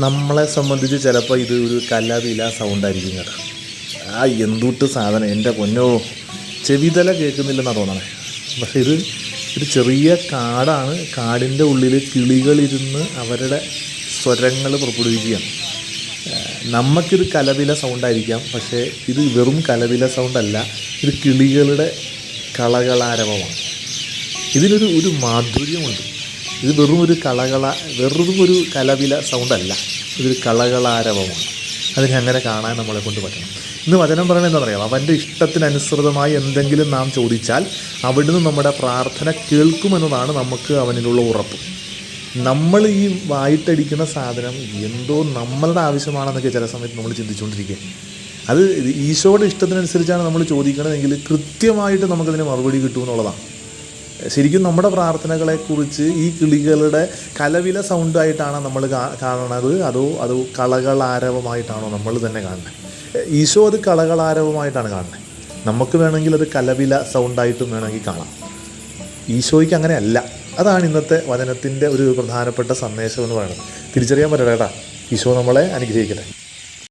നമ്മളെ സംബന്ധിച്ച് ചിലപ്പോൾ ഇത് ഒരു കലാവില സൗണ്ടായിരിക്കും കേട്ടോ. ആ എന്തുട്ട് സാധനം എന്റെ പൊന്നോ. ചെവിതല കേൾക്കുന്നില്ലെന്നാണ് തോന്നണേ. പക്ഷേ ഇത് ഒരു ചെറിയ കാടാണ്. കാടിന്റെ ഉള്ളിൽ കിളികളിരുന്ന് അവരുടെ സ്വരങ്ങൾ പുറപ്പെടുവിക്കുകയാണ്. നമുക്കിത് കലവില സൗണ്ടായിരിക്കാം പക്ഷേ ഇത് വെറും കലവില സൗണ്ടല്ല ഇത് കിളികളുടെ കളകളാരവമാണ്. ഇതിനൊരു ഒരു മാധുര്യമുണ്ട്. ഇത് വെറും ഒരു കളകള വെറും ഒരു കലവില സൗണ്ടല്ല ഇതൊരു കളകളാരവമാണ്. അതിനെ അങ്ങനെ കാണാൻ നമ്മളെ കൊണ്ട് പറ്റണം. ഇന്ന് വചനം പറയണത് എന്താ പറയുക അവന്റെ ഇഷ്ടത്തിനനുസൃതമായി എന്തെങ്കിലും നാം ചോദിച്ചാൽ അവിടുന്ന് നമ്മുടെ പ്രാർത്ഥന കേൾക്കുമെന്നതാണ് നമുക്ക് അവനിലുള്ള ഉറപ്പ്. നമ്മൾ ഈ വായിട്ടടിക്കുന്ന സാധനം എന്തോ നമ്മളുടെ ആവശ്യമാണെന്നൊക്കെ ചില സമയത്ത് നമ്മൾ ചിന്തിച്ചുകൊണ്ടിരിക്കുക. അത് ഈശോയുടെ ഇഷ്ടത്തിനനുസരിച്ചാണ് നമ്മൾ ചോദിക്കണതെങ്കിൽ കൃത്യമായിട്ട് നമുക്കതിന് മറുപടി കിട്ടുമെന്നുള്ളതാണ്. ശരിക്കും നമ്മുടെ പ്രാർത്ഥനകളെക്കുറിച്ച് ഈ കിളികളുടെ കലവില സൗണ്ടായിട്ടാണ് നമ്മൾ കാണുന്നത് അതോ അതോ കളകളാരവമായിട്ടാണോ നമ്മൾ തന്നെ കാണുന്നത് ഈശോ അത് കളകളാരവമായിട്ടാണ് കാണുന്നത് നമുക്ക് വേണമെങ്കിൽ അത് കലവില സൗണ്ടായിട്ടും വേണമെങ്കിൽ കാണാം. ഈശോയ്ക്ക് അങ്ങനെ അല്ല. അതാണ് ഇന്നത്തെ വചനത്തിന്റെ ഒരു പ്രധാനപ്പെട്ട സന്ദേശം എന്ന് പറയുന്നത്. തിരിച്ചറിയാൻ കേട്ടാ. ഈശോ നമ്മളെ അനുഗ്രഹിക്കട്ടെ.